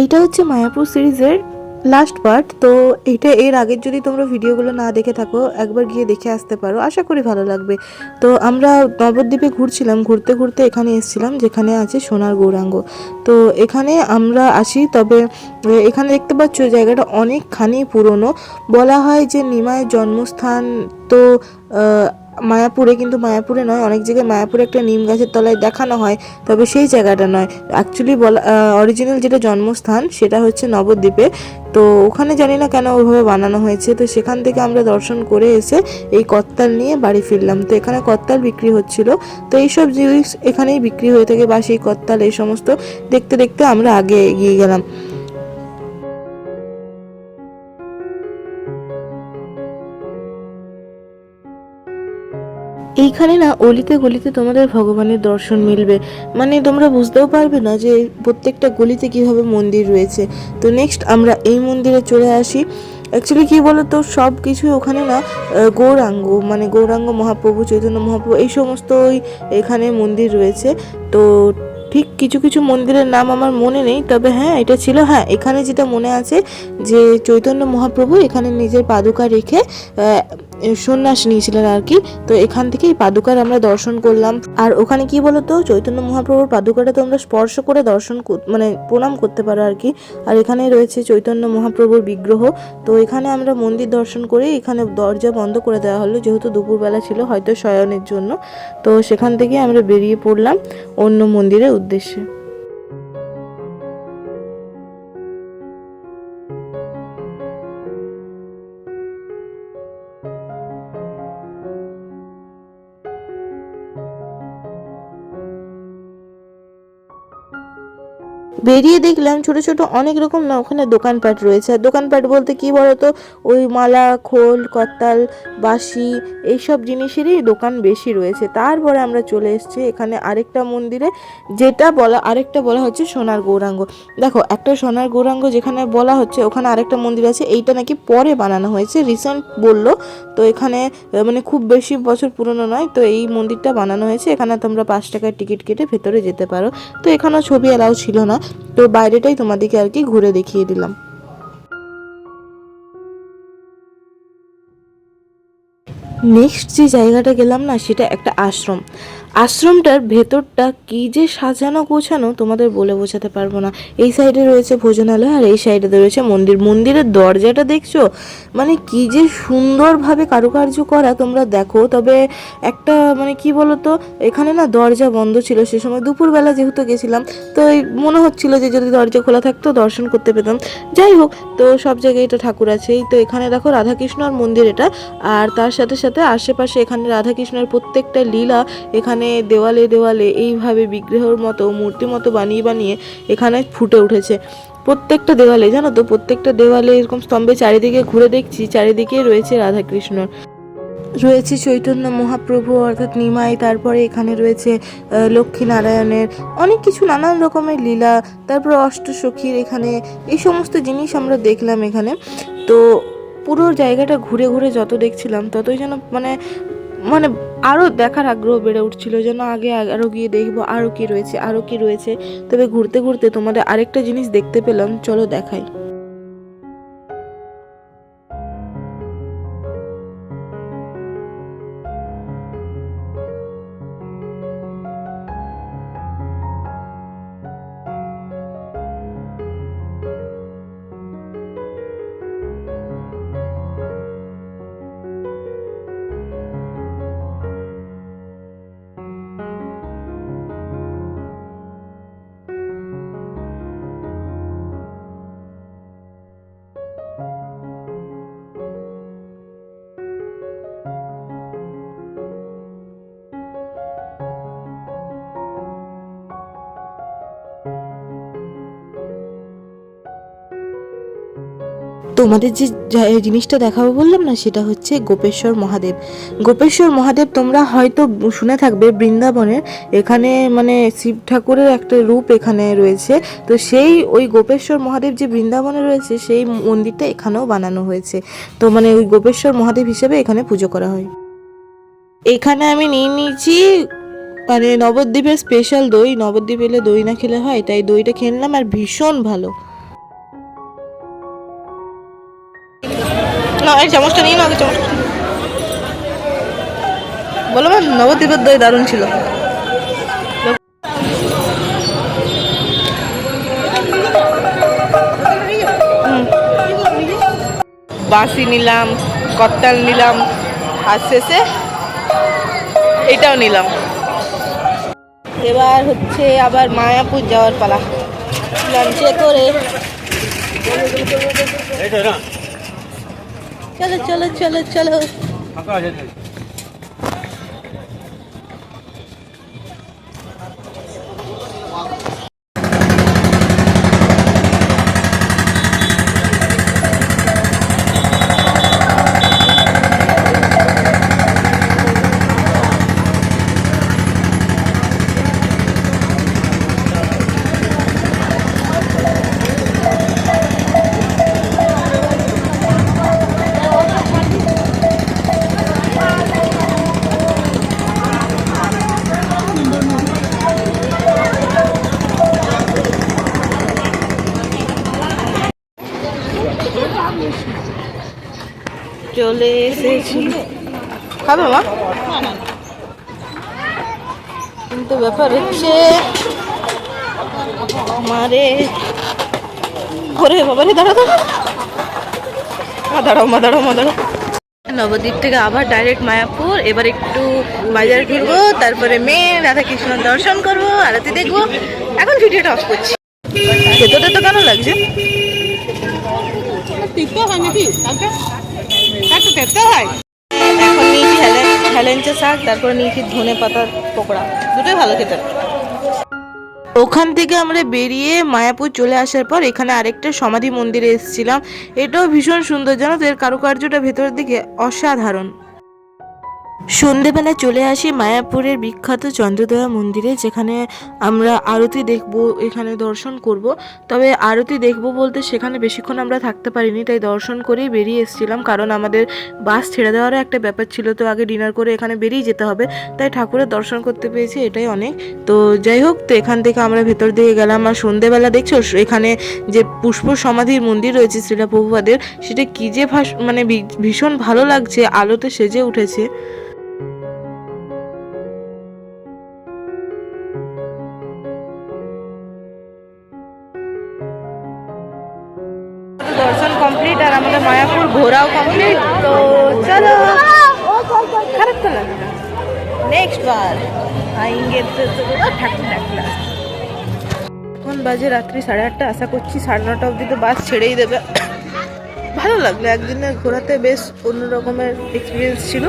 এইটা হচ্ছে মায়াপুর সিরিজের লাস্ট পার্ট তো এটা এর আগের যদি তোমরা ভিডিওগুলো না দেখে থাকো, একবার গিয়ে দেখে আসতে পারো। আশা করি ভালো লাগবে। তো আমরা নবদ্বীপে ঘুরছিলাম, ঘুরতে ঘুরতে এখানে এসেছিলাম, যেখানে আছে সোনার গৌরাঙ্গ। তো এখানে আমরা আসি, তবে এখানে দেখতে পাচ্ছ জায়গাটা অনেকখানি পুরনো। বলা হয় যে নিমায়ের জন্মস্থান তো মায়াপুরে কিন্তু মায়াপুরে নয়, অনেক জায়গায় মায়াপুরে একটা নিম গাছের তলায় দেখানো হয়, তবে সেই জায়গাটা নয়। অ্যাকচুয়ালি বলা অরিজিনাল যেটা জন্মস্থান সেটা হচ্ছে নবদ্বীপে। তো ওখানে জানি না কেন ওইভাবে বানানো হয়েছে, তো সেখান থেকে আমরা দর্শন করে এসে এই কত্তাল নিয়ে বাড়ি ফিরলাম। তো এখানে কত্তাল বিক্রি হচ্ছিল, তো এইসব জিনিস এখানেই বিক্রি হয়ে থাকে বা সেই কত্তাল এই সমস্ত দেখতে দেখতে আমরা আগে এগিয়ে গেলাম। এইখানে না অলিতে গলিতে তোমাদের ভগবানের দর্শন মিলবে। মানে তোমরা বুঝতেও পারবে না যে প্রত্যেকটা গলিতে কীভাবে মন্দির রয়েছে। তো নেক্সট আমরা এই মন্দিরে চলে আসি। অ্যাকচুয়ালি কী বলো তো সব কিছুই ওখানে না গৌরাঙ্গ মানে গৌরাঙ্গ মহাপ্রভু, চৈতন্য মহাপ্রভু, এই সমস্তই এখানে মন্দির রয়েছে। তো ঠিক কিছু কিছু মন্দিরের নাম আমার মনে নেই, তবে হ্যাঁ এটা ছিল হ্যাঁ এখানে যেটা মনে আছে যে চৈতন্য মহাপ্রভু এখানে নিজের পাদুকা রেখে সন্ন্যাস নিয়েছিলেন আর কি। তো এখান থেকে এই পাদুকার আমরা দর্শন করলাম। আর ওখানে কি বলতো, চৈতন্য মহাপ্রভুর পাদুকাটা তোমরা স্পর্শ করে দর্শন মানে প্রণাম করতে পারো আর কি। আর এখানে রয়েছে চৈতন্য মহাপ্রভুর বিগ্রহ। তো এখানে আমরা মন্দির দর্শন করে এখানে দরজা বন্ধ করে দেওয়া হলো, যেহেতু দুপুরবেলা ছিল হয়তো শয়নের জন্য। তো সেখান থেকে আমরা বেরিয়ে পড়লাম অন্য মন্দিরের উদ্দেশ্যে। বেরিয়ে দেখলাম ছোট ছোট অনেক রকম না, ওখানে দোকানপাট রয়েছে। আর দোকানপাট বলতে কি বলতো? ওই মালা, খোল, কত্তাল, বাঁশি, এইসব জিনিসেরই দোকান বেশি রয়েছে। তারপরে আমরা চলে এসেছি এখানে আরেকটা মন্দিরে, যেটা বলা, আরেকটা বলা হচ্ছে সোনার গৌরাঙ্গ। দেখো, একটা সোনার গৌরাঙ্গ যেখানে বলা হচ্ছে, ওখানে আরেকটা মন্দির আছে, এইটা নাকি পরে বানানো হয়েছে, রিসেন্ট বলল। তো এখানে মানে খুব বেশি বছর পুরনো নয়, তো এই মন্দিরটা বানানো হয়েছে। এখানে তোমরা পাঁচ টাকার টিকিট কেটে ভেতরে যেতে পারো। তো এখানেও ছবি এলাও ছিল না। তো বাইরেটাই তোমাদেরকে আর কি ঘুরে দেখিয়ে দিলাম। নেক্সট যে জায়গাটা গেলাম না, সেটা একটা আশ্রম। আশ্রমটার ভেতরটা কি যে সাজানো গোছানো তোমাদের বলে বোঝাতে পারব না। এই সাইডে রয়েছে ভোজনালয় আর এই সাইডে রয়েছে মন্দির। মন্দিরের দরজাটা দেখছ? মানে কি যে সুন্দরভাবে কারুকার্য করা তোমরা দেখো। তবে একটা মানে কি বলতো, এখানে না দরজা বন্ধ ছিল সে সময়। দুপুরবেলা যেহেতু গেছিলাম, তো মনে হচ্ছিল যে যদি দরজা খোলা থাকতো দর্শন করতে পেতাম। যাই হোক, তো সব জায়গায় এটা ঠাকুর আছেই। তো এখানে দেখো রাধাকৃষ্ণর মন্দির এটা। আর তার সাথে সাথে আশেপাশে এখানে রাধাকৃষ্ণের প্রত্যেকটা লীলা এখানে দেওয়ালে দেওয়ালে এইভাবে বিগ্রহের মতো মূর্তি মতো বানিয়ে বানিয়ে এখানে ফুটে উঠেছে। প্রত্যেকটা দেওয়ালে জানো তো প্রত্যেকটা দেওয়ালে এরকম স্তম্ভে চারিদিকে ঘুরে দেখছি চারিদিকে রয়েছে রাধাকৃষ্ণ। রয়েছে চৈতন্য মহাপ্রভু অর্থাৎ নিমাই তারপরে এখানে রয়েছে আহ, লক্ষ্মী নারায়ণের অনেক কিছু নানান রকমের লীলা তারপর অষ্টসখীর এখানে এই সমস্ত জিনিস আমরা দেখলাম এখানে। তো পুরো জায়গাটা ঘুরে ঘুরে যত দেখছিলাম ততই যেন মানে মানে আরও দেখার আগ্রহ বেড়ে উঠছিল যেন আগে আরও গিয়ে দেখব আরও কি রয়েছে আরও কি রয়েছে। তবে ঘুরতে ঘুরতে তোমাদের আরেকটা জিনিস দেখতে পেলাম, চলো দেখাই। তোমাদের যে জিনিসটা দেখাবো বললাম না, সেটা হচ্ছে গোপেশ্বর মহাদেব। গোপেশ্বর মহাদেব তোমরা হয়তো শুনে থাকবে, বৃন্দাবনের এখানে মানে শিব ঠাকুরের একটা রূপ এখানে রয়েছে। তো সেই ওই গোপেশ্বর মহাদেব যে বৃন্দাবনে রয়েছে, সেই মন্দিরটা এখানেও বানানো হয়েছে। তো মানে ওই গোপেশ্বর মহাদেব হিসেবে এখানে পুজো করা হয়। এখানে আমি নিয়ে নিয়েছি মানে নবদ্বীপের স্পেশাল দই। নবদ্বীপ এলে দই না খেলে হয়, তাই দইটা খেয়ে নিলাম, আর ভীষণ ভালো। এই চামচটা নিয়ে নাও, আগে বলো মা নবদ্বীপের দই দারুণ ছিল। বাঁশি নিলাম কত্তাল নিলাম, আর শেষে এটাও নিলাম। এবার হচ্ছে আবার মায়াপুর যাওয়ার পালা। লাঞ্চে করে। চলো চলো চলো চলো। চলে এসেছি। খাবে মা কিন্তু ব্যাপার হচ্ছে মারে। ঘরে বাবারে দাঁড়া দাঁড়া মা দাঁড়াও মা দাঁড়াও মা দাঁড়াও। নবদ্বীপ থেকে আবার ডাইরেক্ট মায়াপুর। এবার একটু বাজার ঘুরবো তারপরে মেয়ে রাধা কৃষ্ণর দর্শন করব আরতি দেখব। এখন ভিডিওটা অফ করছি। ভেতরটা তো কেন লাগছে? টিপতে হয় নাকি? কালকে? একটু টেপতে হয়। এখন নিয়েছি হেলেন হেলেঞ্চা শাক তারপরে নিয়েছি ধনে পাতার পকোড়া। দুটোই ভালো খেতে। ওখান থেকে আমরা বেরিয়ে মায়াপুর চলে আসার পর এখানে আরেকটা সমাধি মন্দিরে এসেছিলাম। এটাও ভীষণ সুন্দর জানো তো? এর কারুকার্যটা ভেতরের দিকে অসাধারণ। সন্ধেবেলা চলে আসি মায়াপুরের বিখ্যাত চন্দ্রদয়া মন্দিরে, যেখানে আমরা আরতি দেখব, এখানে দর্শন করব। তবে আরতি দেখব বলতে সেখানে বেশিক্ষণ আমরা থাকতে পারিনি, তাই দর্শন করেই বেরিয়ে এসেছিলাম। কারণ আমাদের বাস ছেড়ে দেওয়ারও একটা ব্যাপার ছিল, তো আগে ডিনার করে এখানে বেরিয়ে যেতে হবে। তাই ঠাকুরের দর্শন করতে পেরেছি এটাই অনেক। তো যাই হোক, তো এখান থেকে আমরা ভেতর দিকে গেলাম। আর সন্ধেবেলা দেখছ, এখানে যে পুষ্প সমাধির মন্দির রয়েছে শ্রীলা প্রভুপাদের সেটা কী যে মানে ভীষণ ভালো লাগছে, আলোতে সেজে উঠেছে। ঘোরাও কমপ্লিট তো চলো। খারাপ তো লাগে না। নেক্সট বার। আইঙ্গে ঠাকুর ডাকলা এখন বাজে রাত্রি সাড়ে আটটা, আশা করছি সাড়ে নটা অবধি তো বাস ছেড়েই দেবে। ভালো লাগল একদিনে ঘোরাতে বেশ অন্য রকমের এক্সপিরিয়েন্স ছিল।